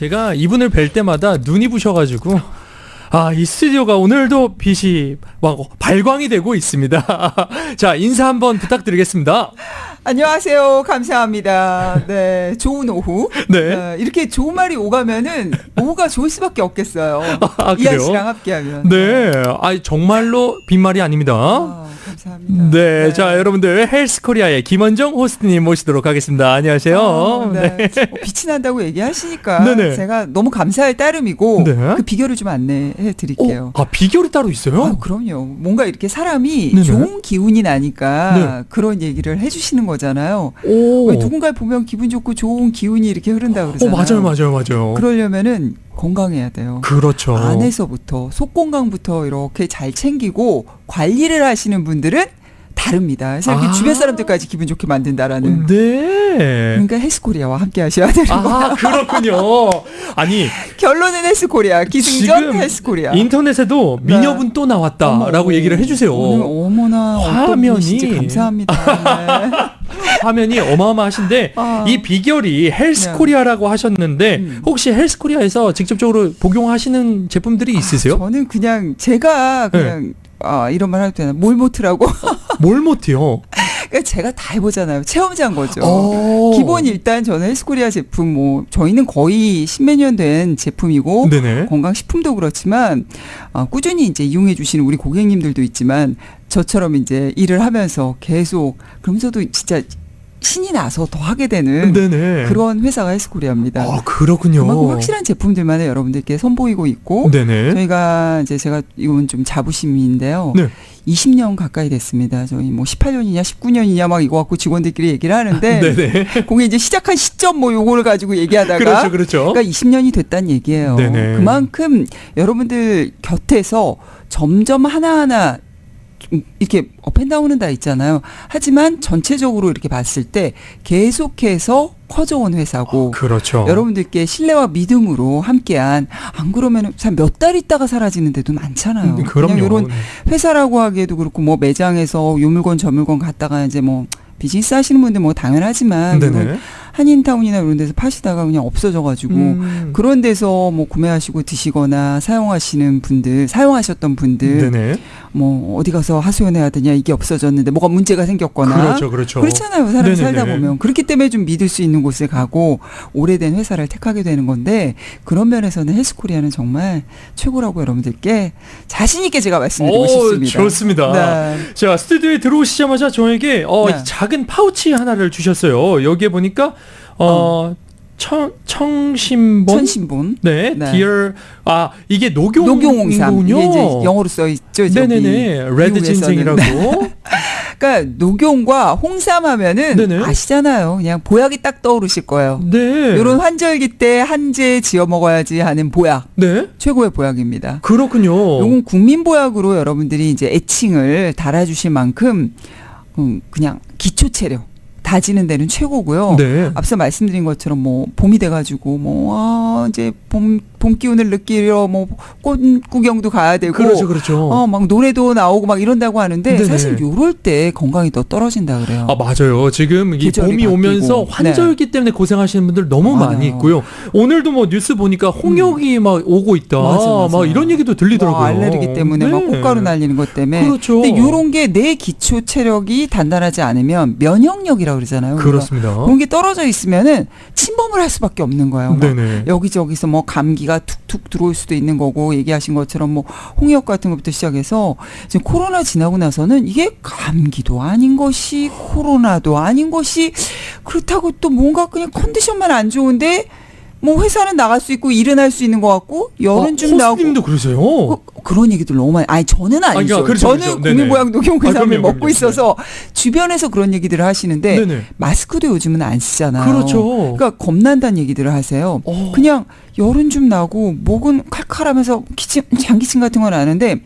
제가 이분을 뵐 때마다 눈이 부셔가지고 아, 이 스튜디오가 오늘도 빛이 막 발광이 되고 있습니다. 자, 인사 한번 부탁드리겠습니다. 안녕하세요. 감사합니다. 네, 좋은 오후. 네. 어, 이렇게 좋은 말이 오가면은 오후가 좋을 수밖에 없겠어요. 아, 이한? 씨랑 함께하면. 네. 아, 정말로 빈말이 아닙니다. 아, 감사합니다. 네, 자 여러분들 헬스 코리아의 김원정 호스트님 모시도록 하겠습니다. 안녕하세요. 아, 네. 네. 어, 빛이 난다고 얘기하시니까 네네. 제가 너무 감사할 따름이고 네. 그 비결을 좀 안내해 드릴게요. 어, 아 비결이 따로 있어요? 아, 그럼요. 뭔가 이렇게 사람이 네네. 좋은 기운이 나니까 네. 그런 얘기를 해주시는 거잖아요. 오, 왜 누군가를 보면 기분 좋고 좋은 기운이 이렇게 흐른다 오 그러잖아요. 맞아요, 맞아요, 맞아요. 그러려면은 건강해야 돼요. 그렇죠. 안에서부터 속 건강부터 이렇게 잘 챙기고 관리를 하시는 분들은 다릅니다. 그래서 아. 주변 사람들까지 기분 좋게 만든다라는. 네. 그러니까 헬스코리아와 함께 하셔야 되는 거. 아 그렇군요. 아니 결론은 헬스코리아, 기승전 지금 헬스코리아. 인터넷에도 미녀분 또 나왔다라고 어머, 얘기를 해주세요. 오늘 어머나 화면이- 감사합니다. 네. 화면이 어마어마하신데 아. 이 비결이 헬스코리아라고 하셨는데 음. 혹시 헬스코리아에서 직접적으로 복용하시는 제품들이 있으세요? 저는 그냥 제가 그냥 아, 이런 말 해도 되나 몰모트라고 뭘 못해요? 그러니까 제가 다 해보잖아요. 체험자인 거죠. 어. 기본 일단 저는 헬스코리아 제품 뭐 저희는 거의 십몇 년 된 제품이고 네네. 건강식품도 그렇지만 어, 꾸준히 이제 이용해 주시는 우리 고객님들도 있지만 저처럼 이제 일을 하면서 계속 그러면서도 진짜 신이 나서 더 하게 되는 네네. 그런 회사가 헬스코리아입니다. 아 그렇군요. 그만큼 확실한 제품들만을 여러분들께 선보이고 있고 네네. 저희가 이제 제가 이건 좀 자부심인데요. 네. 20년 가까이 됐습니다. 저희 뭐 18년이냐 19년이냐 막 이거 갖고 직원들끼리 얘기를 하는데 네네. 그게 이제 시작한 시점 뭐 요거를 가지고 얘기하다가 그렇죠, 그렇죠. 그러니까 20년이 됐다는 얘기예요. 네네. 그만큼 여러분들 곁에서 점점 하나하나 좀 이렇게 업앤다운은 다 있잖아요. 하지만 전체적으로 이렇게 봤을 때 계속해서 커져온 회사고 그렇죠. 여러분들께 신뢰와 믿음으로 함께한 안 그러면 몇달 있다가 사라지는 데도 많잖아요. 음, 그럼요. 그냥 이런 회사라고 하기에도 그렇고 뭐 매장에서 요 물건 저 물건 갔다가 이제 뭐 비즈니스 하시는 분들 뭐 당연하지만. 한인타운이나 이런 데서 파시다가 그냥 없어져가지고 음. 그런 데서 뭐 구매하시고 드시거나 사용하시는 분들 사용하셨던 분들 네네. 뭐 어디 가서 하소연해야 되냐 이게 없어졌는데 뭐가 문제가 생겼거나 그렇죠, 그렇죠. 그렇잖아요 사람이 네네네. 살다 보면 그렇기 때문에 좀 믿을 수 있는 곳에 가고 오래된 회사를 택하게 되는 건데 그런 면에서는 헬스코리아는 정말 최고라고 여러분들께 자신 있게 제가 말씀드리고 오, 싶습니다. 좋습니다. 네. 자 스튜디오에 들어오시자마자 저에게 어, 네. 작은 파우치 하나를 주셨어요. 여기에 보니까 어, 청 청신본 천신본 네, 네. 디얼 아 이게 녹용 녹용홍삼 이군요. 이게 이제 영어로 써 있죠. 저기 네네네 레드 미국에서는. 진생이라고. 그러니까 녹용과 홍삼 하면은 네네. 아시잖아요. 그냥 보약이 딱 떠오르실 거예요. 네. 이런 환절기 때 한제 지어 먹어야지 하는 보약 네. 최고의 보약입니다. 그렇군요. 요건 국민 보약으로 여러분들이 이제 애칭을 달아주실 만큼 음, 그냥 기초 체력 다지는 데는 최고고요. 네. 앞서 말씀드린 것처럼 뭐 봄이 돼가지고 뭐 아, 이제 봄, 봄 기운을 느끼려 뭐 꽃 구경도 가야 되고 그렇죠, 그렇죠. 어막 노래도 나오고 막 이런다고 하는데 네네. 사실 요럴 때 건강이 더 떨어진다 그래요. 아 맞아요. 지금 이 봄이 오면서 바뀌고. 네. 환절기 때문에 고생하시는 분들 너무 맞아요. 많이 있고요. 오늘도 뭐 뉴스 보니까 홍역이 막 오고 있다. 음. 맞아, 맞아. 막 이런 얘기도 들리더라고요. 뭐 알레르기 때문에 막 네. 꽃가루 날리는 것 때문에. 그렇죠. 근데 요런 게 내 기초 체력이 단단하지 않으면 면역력이라고 그러잖아요. 그렇습니다. 그런 게 떨어져 있으면은 침범을 할 수밖에 없는 거예요. 막 네네. 여기저기서 뭐 감기가 툭툭 들어올 수도 있는 거고 얘기하신 것처럼 뭐 홍역 같은 것부터 시작해서 지금 코로나 지나고 나서는 이게 감기도 아닌 것이 코로나도 아닌 것이 그렇다고 또 뭔가 그냥 컨디션만 안 좋은데 뭐 회사는 나갈 수 있고 일은 할 수 있는 것 같고 열은 좀 나고 호스님도 그러세요. 그, 그런 얘기들 너무 많이. 아니 저는 아니죠. 그러니까 그렇죠, 저는 그렇죠. 네네. 국민보약 녹용회삼을 아, 그럼요, 먹고 그럼요. 있어서 주변에서 그런 얘기들을 하시는데 네네. 마스크도 요즘은 안 쓰잖아요. 그렇죠. 그러니까 겁난다는 얘기들을 하세요. 어. 그냥 열은 좀 나고 목은 칼칼하면서 기침, 장기침 같은 건 아는데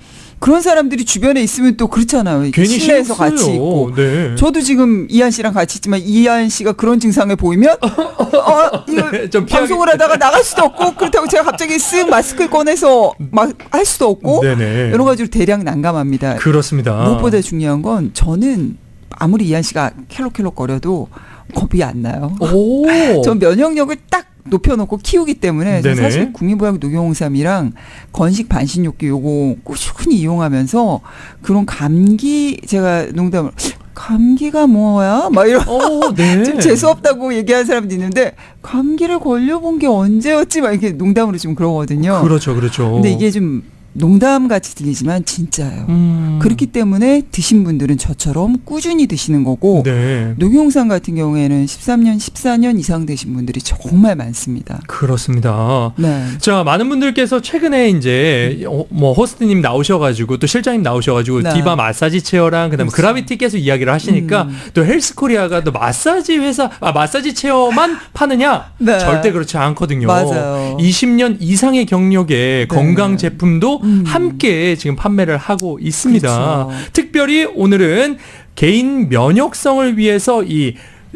그런 사람들이 주변에 있으면 또 그렇잖아요. 괜히 실내에서 같이. 있고. 네. 저도 지금 이한 씨랑 같이 있지만 이한 씨가 그런 증상을 보이면 어, 이거 네, 좀 피하게- 방송을 하다가 나갈 수도 없고 그렇다고 제가 갑자기 쓱 마스크를 꺼내서 막 할 수도 없고 네네. 여러 가지로 대량 난감합니다. 그렇습니다. 무엇보다 중요한 건 저는 아무리 이한 씨가 켈로켈로 거려도 겁이 안 나요. 오. 전 면역력을 딱 높여놓고 키우기 때문에. 사실 국민보약 녹용홍삼이랑 건식 반신욕기 요거 꾸준히 이용하면서 그런 감기 제가 농담을 감기가 뭐야? 막 이런 어, 네. 좀 재수 없다고 얘기하는 사람도 있는데 감기를 걸려본 게 언제였지? 막 이렇게 농담으로 좀 그러거든요. 그렇죠, 그렇죠. 근데 이게 좀 농담 같이 들리지만 진짜예요. 음. 그렇기 때문에 드신 분들은 저처럼 꾸준히 드시는 거고 네. 녹용산 같은 경우에는 13년, 14년 이상 되신 분들이 정말 많습니다. 그렇습니다. 네. 자, 많은 분들께서 최근에 이제 어, 뭐 호스트님 나오셔가지고 또 실장님 나오셔가지고 네. 디바 마사지 체어랑 그다음에 그렇죠. 그라비티 계속 이야기를 하시니까 음. 또 헬스코리아가 또 마사지 회사 아 마사지 체어만 파느냐 네. 절대 그렇지 않거든요. 맞아요. 20년 이상의 경력의 건강 제품도 음. 함께 지금 판매를 하고 있습니다. 그렇죠. 특별히 오늘은 개인 면역성을 위해서 이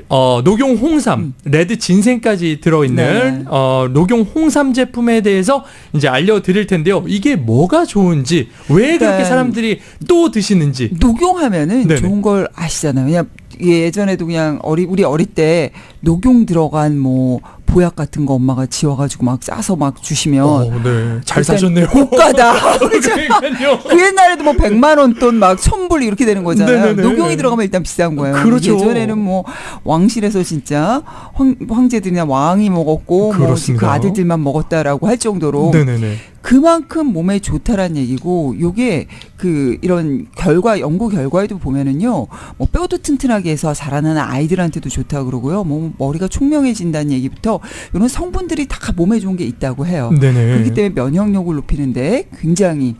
어, 녹용 홍삼, 레드 진생까지 들어있는 음. 네. 어, 녹용 홍삼 제품에 대해서 이제 알려드릴 텐데요. 이게 뭐가 좋은지, 왜 그렇게 일단 사람들이 또 드시는지. 녹용하면은 네네. 좋은 걸 아시잖아요. 그냥 예전에도 그냥 어리 우리 어릴 때 녹용 들어간 뭐 보약 같은 거 엄마가 지워가지고 막 싸서 막 주시면 어, 네. 잘 일단 사셨네요. 고가다. 그러니까요. 그 옛날에도 뭐 100만 원 돈 막 천불 이렇게 되는 거잖아요. 네네네. 녹용이 들어가면 일단 비싼 거예요. 그렇죠. 예전에는 뭐 왕실에서 진짜 황, 황제들이나 왕이 먹었고 뭐. 그 아들들만 먹었다라고 할 정도로 네네네. 그만큼 몸에 좋다란 얘기고 요게 그 이런 결과 연구 결과에도 보면은요 뭐 뼈도 튼튼하게 해서 자라나는 아이들한테도 좋다 그러고요 뭐 머리가 총명해진다는 얘기부터 이런 성분들이 다 몸에 좋은 게 있다고 해요 네네. 그렇기 때문에 면역력을 높이는데 굉장히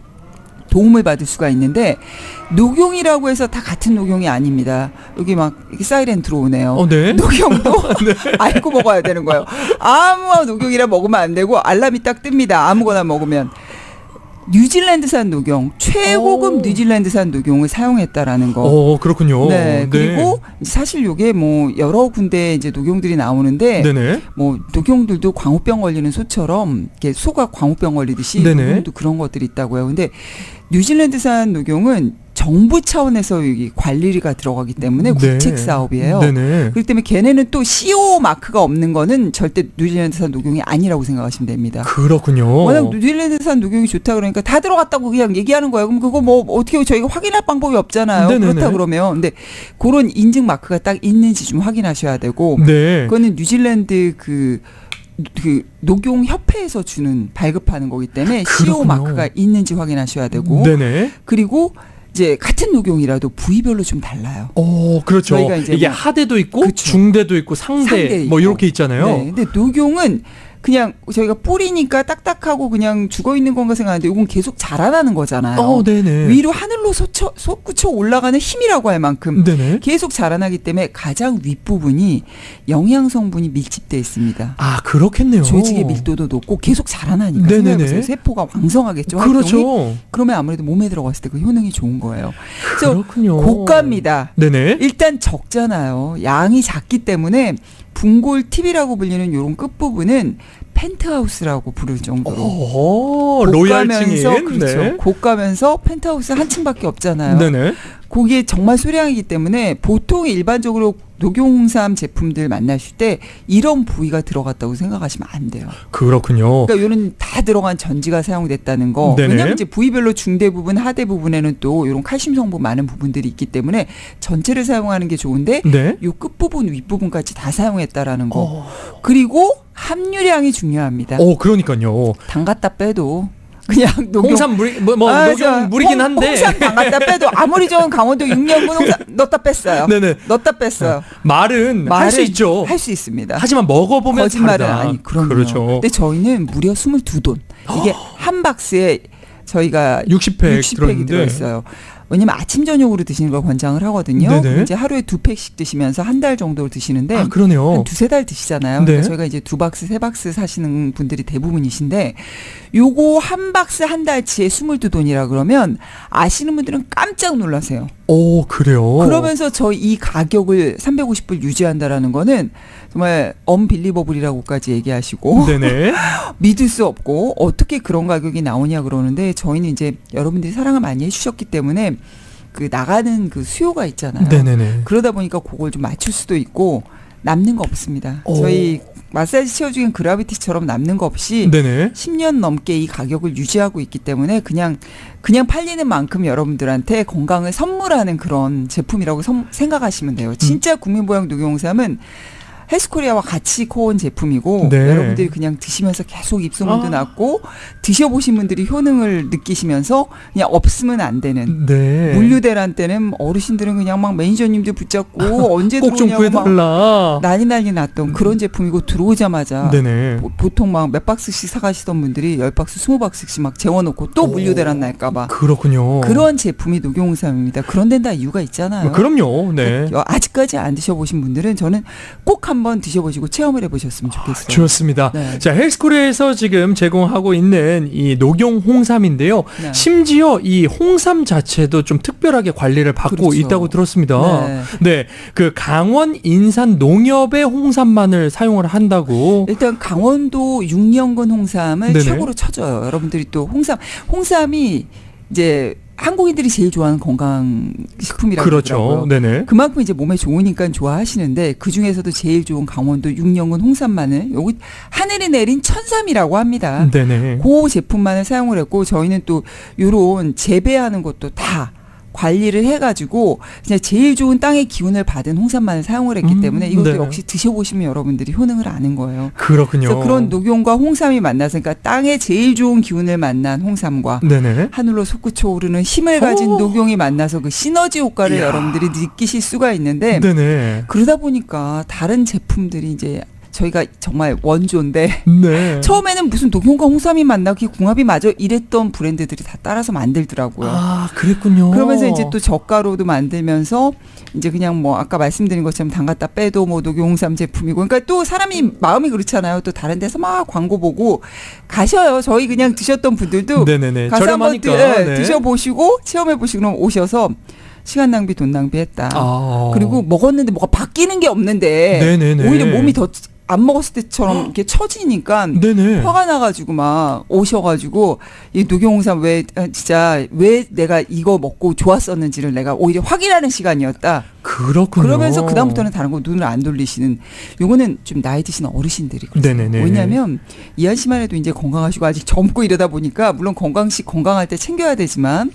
도움을 받을 수가 있는데 녹용이라고 해서 다 같은 녹용이 아닙니다 여기 막 이렇게 사이렌 들어오네요 어, 네. 녹용도 알고 먹어야 되는 거예요. 아무 녹용이라 먹으면 안 되고 알람이 딱 뜹니다. 아무거나 먹으면. 뉴질랜드산 녹용, 최고급 오. 뉴질랜드산 녹용을 사용했다라는 거. 어, 그렇군요. 네, 그리고 사실 요게 뭐 여러 군데 이제 녹용들이 나오는데 네네. 뭐 녹용들도 광우병 걸리는 소처럼 이렇게 소가 광우병 걸리듯이 네네. 녹용도 그런 것들이 있다고요. 근데 뉴질랜드산 녹용은 정부 차원에서 여기 관리가 들어가기 때문에 네. 국책 사업이에요. 네네. 그렇기 때문에 걔네는 또 CO 마크가 없는 거는 절대 뉴질랜드산 녹용이 아니라고 생각하시면 됩니다. 그렇군요. 워낙 뉴질랜드산 녹용이 좋다 그러니까 다 들어갔다고 그냥 얘기하는 거예요. 그럼 그거 뭐 어떻게 저희가 확인할 방법이 없잖아요. 네네네. 그렇다 그러면 근데 그런 인증 마크가 딱 있는지 좀 확인하셔야 되고 네. 그거는 뉴질랜드 그 그 녹용 협회에서 주는 발급하는 거기 때문에 CO 그렇군요. 마크가 있는지 확인하셔야 되고 네네. 그리고 이제 같은 녹용이라도 부위별로 좀 달라요. 어, 그렇죠. 저희가 이제 이게 뭐- 하대도 있고 그쵸. 중대도 있고 상대, 상대 뭐 있고. 이렇게 있잖아요. 네. 근데 녹용은 그냥 저희가 뿌리니까 딱딱하고 그냥 죽어 있는 건가 생각하는데 이건 계속 자라나는 거잖아요. 어, 네네. 위로 하늘로 솟쳐, 솟구쳐 올라가는 힘이라고 할 만큼 네네. 계속 자라나기 때문에 가장 윗부분이 영양 성분이 밀집돼 있습니다. 아, 그렇겠네요. 조직의 밀도도 높고 계속 자라나니까 네네네. 생각해보세요. 세포가 왕성하겠죠. 활동이? 그렇죠. 그러면 아무래도 몸에 들어갔을 때 그 효능이 좋은 거예요. 그렇군요. 고가입니다. 네네. 일단 적잖아요. 양이 작기 때문에 분골 팁이라고 불리는 이런 끝부분은 펜트하우스라고 부를 정도로 오, 로얄층인. 고가면서 그렇죠. 네. 고가면서 펜트하우스 한 층밖에 없잖아요. 네네. 거기에 정말 소량이기 때문에 보통 일반적으로 녹용홍삼 제품들 만나실 때 이런 부위가 들어갔다고 생각하시면 안 돼요. 그렇군요. 그러니까 이런 다 들어간 전지가 사용됐다는 거. 네네. 왜냐하면 이제 부위별로 중대 부분, 하대 부분에는 또 이런 칼슘 성분 많은 부분들이 있기 때문에 전체를 사용하는 게 좋은데 네. 요 끝부분, 윗부분까지 다 사용했다라는 거. 어, 그리고 함유량이 중요합니다. 어, 그러니까요. 담갔다 빼도 그냥 녹용 홍삼 물이 뭐, 뭐 아, 녹용 저 물이긴 홍- 한데. 홍삼 담갔다 빼도 아무리 좋은 강원도 6년분 홍삼 넣었다 뺐어요. 네네. 넣었다 뺐어요. 말은 할수 있죠. 할수 있습니다. 하지만 먹어보면 거짓말은 다르다. 아니 그럼요. 그렇죠. 근데 저희는 무려 22돈. 이게 한 박스에 저희가 60팩 60팩이 들어있는데. 들어있어요. 왜냐면 아침 저녁으로 드시는 걸 권장을 하거든요. 네네. 이제 하루에 두 팩씩 드시면서 한 달 정도 드시는데 아, 그러네요. 한 두세 달 드시잖아요. 네. 그러니까 저희가 이제 두 박스, 세 박스 사시는 분들이 대부분이신데 요거 한 박스 한 달치에 22돈이라 그러면 아시는 분들은 깜짝 놀라세요. 오, 그래요. 그러면서 저 이 가격을 350불 유지한다라는 거는 정말 언빌리버블이라고까지 얘기하시고 네네. 믿을 수 없고 어떻게 그런 가격이 나오냐 그러는데 저희는 이제 여러분들이 사랑을 많이 해주셨기 때문에 그 나가는 그 수요가 있잖아요. 네네네. 그러다 보니까 그걸 좀 맞출 수도 있고 남는 거 없습니다. 오. 저희 마사지 체어 중엔 그라비티처럼 남는 거 없이 네네. 10년 넘게 이 가격을 유지하고 있기 때문에 그냥 그냥 팔리는 만큼 여러분들한테 건강을 선물하는 그런 제품이라고 선- 생각하시면 돼요. 진짜 국민보양 녹용삼은 헬스코리아와 같이 코온 제품이고 네. 여러분들이 그냥 드시면서 계속 입소문도 아. 났고 드셔보신 분들이 효능을 느끼시면서 그냥 없으면 안 되는 네. 물류대란 때는 어르신들은 그냥 막 매니저님들 붙잡고 언제 꼭좀 들어오냐고 막 구해달라. 난리 난리 났던 그런 제품이고 들어오자마자 네네. 보- 보통 막 몇 박스씩 사가시던 분들이 열 박스, 스무 박스씩 막 재워놓고 또 오. 물류대란 날까봐 그렇군요. 그런 제품이 녹용삼입니다. 그런 데는 다 이유가 있잖아요. 그럼요. 네. 어, 아직까지 안 드셔보신 분들은 저는 꼭 한번 드셔보시고 체험을 해보셨으면 좋겠어요. 좋습니다. 네. 자, 헬스코리아에서 지금 제공하고 있는 이 녹용 홍삼인데요. 네. 심지어 이 홍삼 자체도 좀 특별하게 관리를 받고 그렇죠. 있다고 들었습니다. 네. 네. 그 강원 인산 농협의 홍삼만을 사용을 한다고. 일단 강원도 6년근 홍삼을 네네. 최고로 쳐줘요. 여러분들이 또 홍삼, 홍삼이 이제 한국인들이 제일 좋아하는 건강 식품이라고 그렇죠. 네네. 그만큼 이제 몸에 좋으니까 좋아하시는데 그 중에서도 제일 좋은 강원도 6년근 홍삼만을 요거 하늘이 내린 천삼이라고 합니다. 네네. 그 제품만을 사용을 했고 저희는 또 요런 재배하는 것도 다 관리를 해가지고 그냥 제일 좋은 땅의 기운을 받은 홍삼만을 사용을 했기 음, 때문에 이것도 네. 역시 드셔보시면 여러분들이 효능을 아는 거예요. 그렇군요. 그래서 그런 녹용과 홍삼이 만나서 그러니까 땅의 제일 좋은 기운을 만난 홍삼과 네네. 하늘로 솟구쳐 오르는 힘을 가진 오. 녹용이 만나서 그 시너지 효과를 이야. 여러분들이 느끼실 수가 있는데 네네. 그러다 보니까 다른 제품들이 이제 저희가 정말 원조인데 네. 처음에는 무슨 녹용과 홍삼이 만나 그게 궁합이 맞아 이랬던 브랜드들이 다 따라서 만들더라고요. 아, 그랬군요. 그러면서 이제 또 저가로도 만들면서 이제 그냥 뭐 아까 말씀드린 것처럼 담갔다 빼도 뭐 녹용 홍삼 제품이고 그러니까 또 사람이 마음이 그렇잖아요. 또 다른 데서 막 광고 보고 가셔요. 저희 그냥 드셨던 분들도 네네네. 가서 한번 드. 예, 네. 드셔보시고 체험해 보시고 그럼 오셔서 시간 낭비 돈 낭비했다. 아. 그리고 먹었는데 뭐가 바뀌는 게 없는데 네네네. 오히려 몸이 더 안 먹었을 때처럼 이렇게 처지니까 네네. 화가 나가지고 막 오셔가지고 이 녹용홍삼 왜 아, 진짜 왜 내가 이거 먹고 좋았었는지를 내가 오히려 확인하는 시간이었다. 그렇군요. 그러면서 그 다음부터는 다른 거 눈을 안 돌리시는 요거는 좀 나이 드신 어르신들이. 네네네. 왜냐하면 이한 씨만 해도 이제 건강하시고 아직 젊고 이러다 보니까 물론 건강식 건강할 때 챙겨야 되지만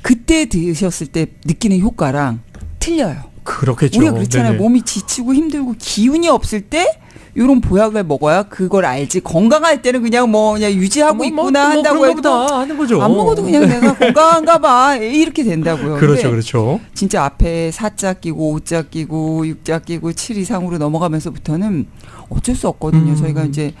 그때 드셨을 때 느끼는 효과랑 틀려요. 그렇겠죠. 우리가 그렇잖아요. 네네. 몸이 지치고 힘들고 기운이 없을 때 요런 보약을 먹어야 그걸 알지. 건강할 때는 그냥 뭐 그냥 유지하고 뭐, 뭐, 있구나 뭐 한다고 해도 하는 거죠. 안 먹어도 그냥 내가 건강한가 봐 이렇게 된다고요. 그렇죠, 그렇죠. 진짜 앞에 사자 끼고 오자 끼고 육자 끼고 칠 이상으로 넘어가면서부터는 어쩔 수 없거든요. 음. 저희가 이제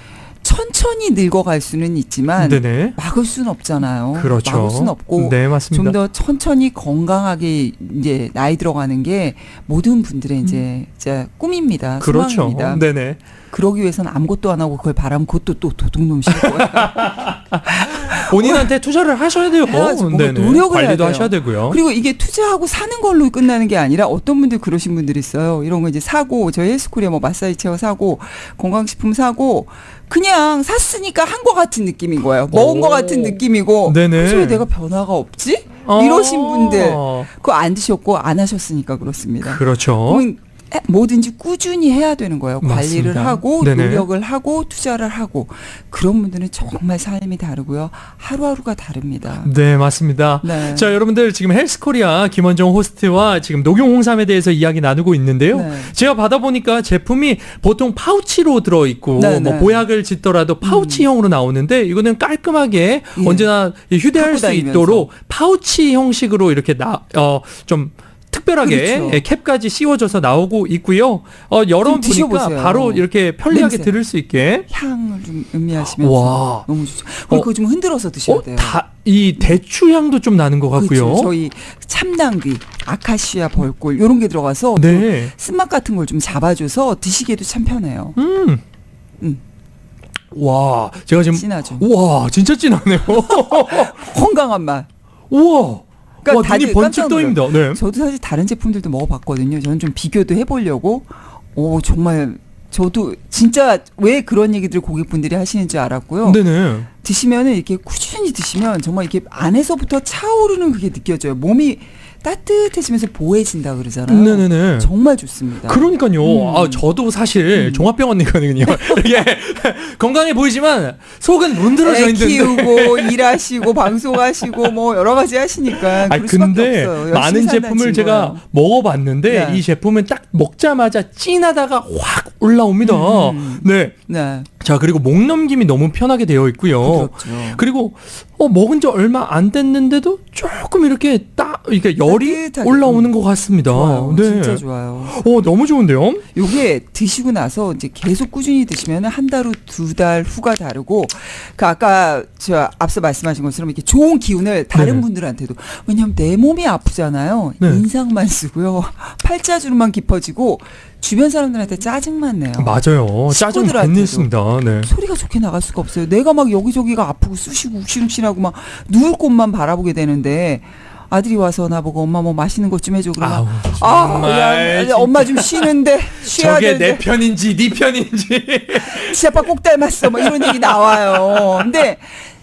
천천히 늙어갈 수는 있지만 네네. 막을 수는 없잖아요. 그렇죠. 막을 수는 없고 네. 좀 더 천천히 건강하게 이제 나이 들어가는 게 모든 분들의 이제 진짜 꿈입니다. 음. 그렇죠. 소망입니다. 네네. 그러기 위해서는 아무것도 안 하고 그걸 바라면 그것도 또 도둑놈 싫고 본인한테 투자를 하셔야 돼요. 해야지, 뭔가 네네. 노력을 관리도. 하셔야 되고요. 그리고 이게 투자하고 사는 걸로 끝나는 게 아니라 어떤 분들 그러신 분들이 있어요. 이런 거 이제 사고 저희 헬스코리아 뭐 마사지 체어 사고 건강식품 사고 그냥 샀으니까 한 거 같은 느낌인 거예요. 먹은 거 오. 같은 느낌이고 네네. 그래서 왜 내가 변화가 없지? 어. 이러신 분들 그거 안 드셨고 안 하셨으니까 그렇습니다. 그렇죠. 뭐든지 꾸준히 해야 되는 거예요. 관리를 맞습니다. 하고 네네. 노력을 하고 투자를 하고 그런 분들은 정말 삶이 다르고요. 하루하루가 다릅니다. 네, 맞습니다. 네. 자, 여러분들 지금 헬스코리아 김원정 호스트와 지금 녹용 홍삼에 대해서 이야기 나누고 있는데요. 네. 제가 받아보니까 제품이 보통 파우치로 들어있고 네, 뭐 네. 보약을 짓더라도 파우치형으로 나오는데 이거는 깔끔하게 예. 언제나 휴대할 수 다니면서. 있도록 파우치 형식으로 이렇게 나, 어, 좀 특별하게 그렇죠. 예, 캡까지 씌워져서 나오고 있고요. 어, 열어보니까 드셔보세요. 바로 이렇게 편리하게 냄새. 들을 수 있게. 향을 좀 음미하시면서 와. 너무 좋죠. 그리고 어. 그거 좀 흔들어서 드셔야 어, 돼요. 다, 이 대추 향도 좀 나는 것 같고요. 그렇죠. 저희 참당귀, 아카시아 벌꿀 이런 게 들어가서 네. 또 쓴맛 같은 걸 좀 잡아줘서 드시기에도 참 편해요. 음. 음. 와, 제가 지금 진하죠. 와, 진짜 진하네요. 건강한 맛. 우와. 그러니까 와, 눈이 번쩍 깜짝 놀라요. 떠입니다. 네. 저도 사실 다른 제품들도 먹어봤거든요. 저는 좀 비교도 해보려고. 오 정말 저도 진짜 왜 그런 얘기들 고객분들이 하시는 줄 알았고요. 네네. 드시면은 이렇게 꾸준히 드시면 정말 이렇게 안에서부터 차오르는 그게 느껴져요. 몸이 따뜻해지면서 보해진다 그러잖아요. 네네네. 정말 좋습니다. 그러니까요. 음. 아, 저도 사실 음. 종합병원이거든요. 이게 건강해 보이지만 속은 문드러져 애 있는데. 키우고 일하시고 방송하시고 뭐 여러 가지 하시니까 아 근데 많은 제품을. 제가 먹어봤는데 네. 이 제품은 딱 먹자마자 찐하다가 확 올라옵니다. 음. 네. 네 자 그리고 목 넘김이 너무 편하게 되어 있고요. 부드럽죠. 그리고 어, 먹은 지 얼마 안 됐는데도 조금 이렇게 딱 이렇게 열이 따뜻하게. 올라오는 것 같습니다. 좋아요. 네. 진짜 좋아요. 어 너무 좋은데요? 요게 드시고 나서 이제 계속 꾸준히 드시면 한 달 후, 두 달 후가 다르고, 그 아까 저 앞서 말씀하신 것처럼 이렇게 좋은 기운을 다른 네네. 분들한테도 왜냐하면 내 몸이 아프잖아요. 네. 인상만 쓰고요, 팔자주름만 깊어지고 주변 사람들한테 짜증만 내요. 맞아요. 짜증 식구들한테도. 냈습니다. 네. 소리가 좋게 나갈 수가 없어요. 내가 막 여기저기가 아프고 쑤시고 욱신욱신하고 막 누울 곳만 바라보게 되는데 아들이 와서 나보고 엄마 뭐 맛있는 것 좀 해줘 그러면 아우 아, 엄마 좀 쉬는데 쉬어야 저게 되는데 내 편인지 네 편인지. 지 아빠 꼭 닮았어. 뭐 이런 얘기 나와요. 근데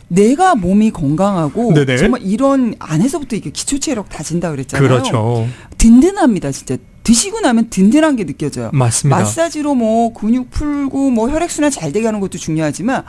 내가 몸이 건강하고 네네. 정말 이런 안에서부터 이게 기초 체력 다진다 그랬잖아요. 그렇죠. 든든합니다, 진짜. 드시고 나면 든든한 게 느껴져요. 맞습니다. 마사지로 뭐 근육 풀고 뭐 혈액순환 잘 되게 하는 것도 중요하지만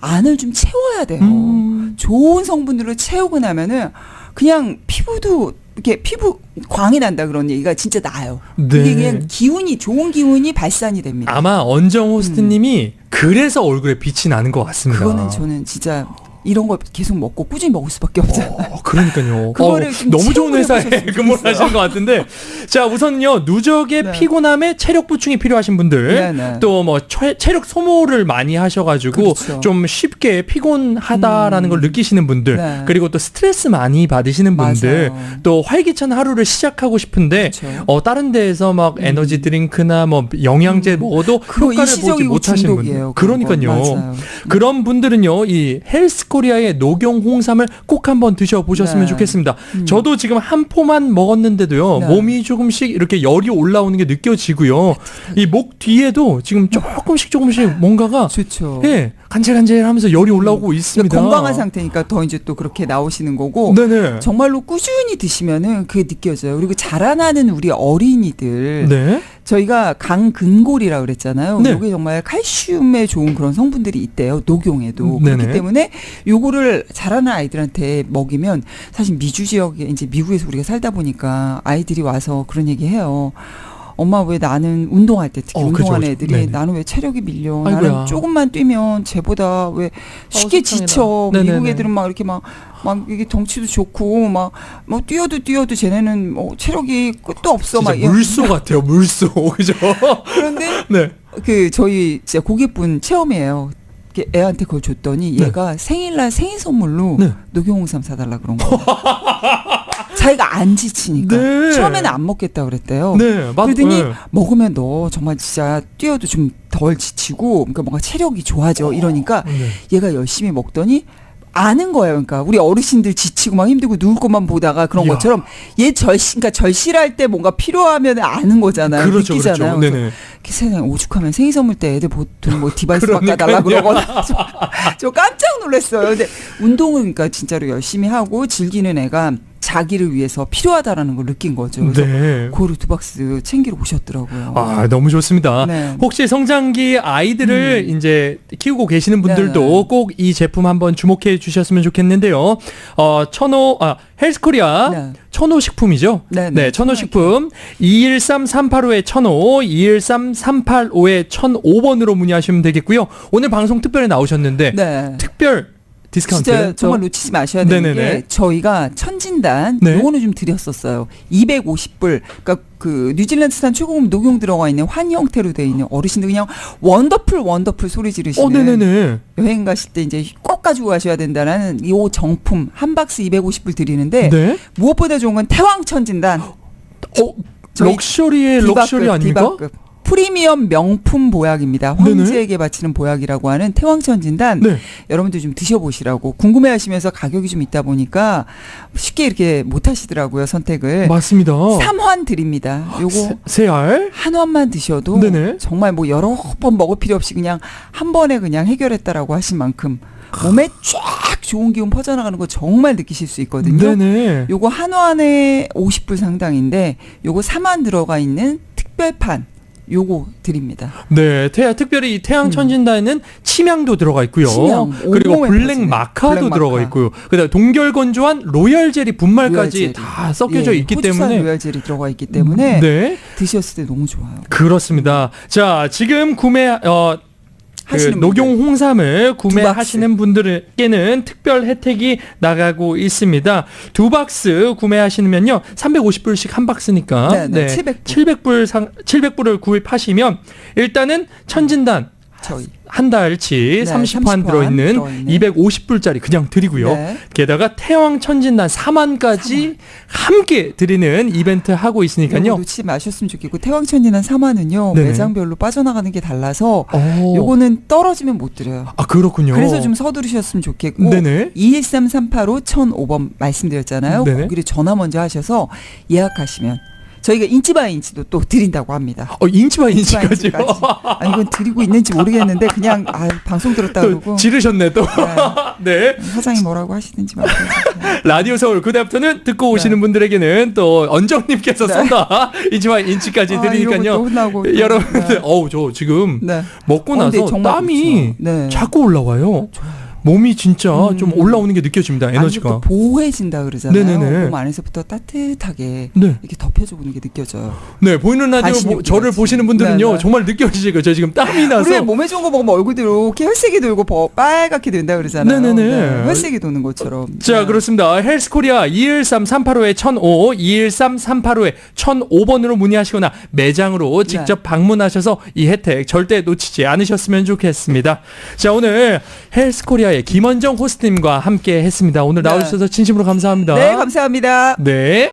안을 좀 채워야 돼요. 음. 좋은 성분들로 채우고 나면은 그냥 피부도 이렇게 피부 광이 난다 그런 얘기가 진짜 나요. 네. 이게 그냥 기운이 좋은 기운이 발산이 됩니다. 아마 언정 호스트님이 그래서 얼굴에 빛이 나는 것 같습니다. 음. 그거는 저는 진짜 이런 거 계속 먹고 꾸준히 먹을 수밖에 없잖아요. 어, 그러니까요. 그거를 어, 좀 너무 좋은 회사에 근무를. 하시는 것 같은데. 자, 우선요, 누적의 네. 피곤함에 체력 보충이 필요하신 분들, 네, 네. 또뭐 체력 소모를 많이 하셔가지고 그렇죠. 좀 쉽게 피곤하다라는 음. 걸 느끼시는 분들, 네. 그리고 또 스트레스 많이 받으시는 분들, 맞아요. 또 활기찬 하루를 시작하고 싶은데, 그렇죠. 어, 다른 데에서 막 음. 에너지 드링크나 뭐 영양제 음. 먹어도 효과를 보지 못하시는 분들. 그러니까요. 맞아요. 그런 분들은요, 이 헬스코 리아의 녹용 홍삼을 꼭 한번 드셔보셨으면 네. 좋겠습니다. 음. 저도 지금 한 포만 먹었는데도요, 네. 몸이 조금씩 이렇게 열이 올라오는 게 느껴지고요. 이 목 뒤에도 지금 조금씩 조금씩 뭔가가, 좋죠. 예, 간질간질하면서 열이 올라오고 있습니다. 그러니까 건강한 상태니까 더 이제 또 그렇게 나오시는 거고 네네. 정말로 꾸준히 드시면은 그게 느껴져요. 그리고 자라나는 우리 어린이들 네. 저희가 강근골이라고 그랬잖아요. 네. 이게 정말 칼슘에 좋은 그런 성분들이 있대요. 녹용에도. 음, 네네. 그렇기 때문에 요거를 자라는 아이들한테 먹이면 사실 미주 지역에 이제 미국에서 우리가 살다 보니까 아이들이 와서 그런 얘기 해요. 엄마 왜 나는 운동할 때 특히 어, 운동하는 그죠. 애들이 네네. 나는 왜 체력이 밀려 아이고야. 나는 조금만 뛰면 쟤보다 왜 쉽게 속상해라. 지쳐 네네네. 미국 애들은 막 이렇게 막 막 이게 덩치도 좋고 막 뭐 뛰어도 뛰어도 쟤네는 뭐 체력이 끝도 없어 진짜 막 이런- 물소 같아요, 물소. 그죠? 그런데 네. 그 저희 진짜 고객분 체험이에요. 이렇게 애한테 그걸 줬더니 네. 얘가 생일날 생일 선물로 네. 녹용홍삼 사달라 그런 거. 자기가 안 지치니까 네. 처음에는 안 먹겠다 그랬대요. 네. 맞, 그러더니 네. 먹으면 너 정말 진짜 뛰어도 좀 덜 지치고 그러니까 뭔가 체력이 좋아져 이러니까 네. 얘가 열심히 먹더니 아는 거예요. 그러니까 우리 어르신들 지치고 막 힘들고 누울 것만 보다가 그런 이야. 것처럼 얘 절실 그러니까 절실할 때 뭔가 필요하면 아는 거잖아요. 그렇죠, 느끼잖아요. 그렇죠. 그래서 네네. 그 세상에 오죽하면 생일 선물 때 애들 보통 뭐 디바이스 바꿔달라. 그러거나 저, 저 깜짝 놀랐어요. 근데 운동을 그러니까 진짜로 열심히 하고 즐기는 애가 자기를 위해서 필요하다라는 걸 느낀 거죠. 그래서 네. 고루 두 박스 챙기러 오셨더라고요. 아, 너무 좋습니다. 네. 혹시 성장기 아이들을 이제 키우고 계시는 분들도 네 네. 꼭이 제품 한번 주목해 주셨으면 좋겠는데요. 어, 천호, 아, 헬스코리아. 네. 천호 식품이죠? 네, 네, 네. 천호 식품 213385에 천호, 213385에 1005번으로 문의하시면 되겠고요. 오늘 방송 특별히 나오셨는데 네. 특별 디스카운트 정말 놓치지 마셔야 되는 네네네. 게 저희가 천진단 네. 요거는 좀 드렸었어요. 250불. 그러니까 그 뉴질랜드산 최고급 녹용 들어가 있는 환 형태로 돼 있는 어르신들 그냥 원더풀 원더풀 소리 지르시는 어, 네네네. 여행 가실 때 이제 꼭 가지고 가셔야 된다라는 이 정품 한 박스 250불 드리는데 네. 무엇보다 좋은 건 태왕 천진단 어, 럭셔리의 럭셔리 아닙니까? 디바급. 프리미엄 명품 보약입니다. 황제에게 바치는 보약이라고 하는 태왕천 진단 네. 여러분들 좀 드셔보시라고 궁금해하시면서 가격이 좀 있다 보니까 쉽게 이렇게 못 하시더라고요 선택을. 맞습니다. 삼환 드립니다. 요거 세- 세 알? 한 환만 드셔도 네네. 정말 뭐 여러 번 먹을 필요 없이 그냥 한 번에 그냥 해결했다라고 하신 만큼 몸에 쫙 좋은 기운 퍼져나가는 거 정말 느끼실 수 있거든요. 네네. 요거 한 원에 50불 상당인데 요거 4만 들어가 있는 특별판 요거 드립니다. 네, 태, 특별히 이 태양 천진단에는 침향도 들어가 있고요. 음. 침향, 그리고 온몸에 블랙 퍼지는 마카도 블랙 들어가 마카. 있고요. 그다음 동결 건조한 로얄 젤리 분말까지 로얄 젤리. 다 섞여져 예, 있기 호주산 때문에 로얄 젤이 들어가 있기 때문에 네, 드셨을 때 너무 좋아요. 그렇습니다. 자, 지금 구매 어 그 녹용. 홍삼을 두 구매하시는 분들께는 특별 혜택이 나가고 있습니다. 두 박스 구매하시면요. 350불씩 한 박스니까 네, 네, 700불. 700불 상 700불을 구입하시면 일단은 천진단 저희 한 달치 네, 30환 30환 들어있는 들어있는. 250불짜리 그냥 드리고요. 네. 게다가 태왕 천진단 4만까지 함께 드리는 이벤트 하고 요거 있으니까요. 놓치지 마셨으면 좋겠고 태왕천지난 4만은요 네네. 매장별로 빠져나가는 게 달라서 오. 요거는 떨어지면 못 드려요. 아 그렇군요. 그래서 좀 서두르셨으면 좋겠고 네네. 213385 1005번 말씀드렸잖아요. 네네. 거기를 전화 먼저 하셔서 예약하시면 저희가 인치 바이 인치도 또 드린다고 합니다. 어 인치 바이 인치 바이 인치까지요. 인치까지. 아 이건 드리고 있는지 모르겠는데 그냥 아 방송 들었다 또 그러고 지르셨네 또. 네. 사장이 뭐라고 하시든지 말고 라디오 서울 그다음부터는 듣고 네. 오시는 분들에게는 또 언정님께서 네. 쏜다 인치 바이 인치까지 아, 드리니까요. 또. 여러분들, 네. 어우 저 지금 네. 먹고 어, 나서 땀이 그렇죠. 네. 자꾸 올라와요. 몸이 진짜 음. 좀 올라오는 게 느껴집니다. 에너지가. 또 보호해진다 그러잖아요. 네네네. 몸 안에서부터 따뜻하게 네. 이렇게 덮여주고 있는 게 느껴져요. 네, 보이는 라디오 보- 저를 같이. 보시는 분들은요, 네, 네. 정말 느껴지시고, 저 지금 땀이 나서. 우리 몸에 좋은 거 먹으면 얼굴도 이렇게 혈색이 돌고 버- 빨갛게 된다 그러잖아요. 네네네. 혈색이 도는 것처럼. 자, 네. 그렇습니다. 헬스코리아 213-385에 1005, 213-385에 1005번으로 문의하시거나 매장으로 네. 직접 방문하셔서 이 혜택 절대 놓치지 않으셨으면 좋겠습니다. 자, 오늘 헬스코리아의 김원정 호스트님과 함께 했습니다. 오늘 네. 나와주셔서 진심으로 감사합니다. 네, 감사합니다. 네.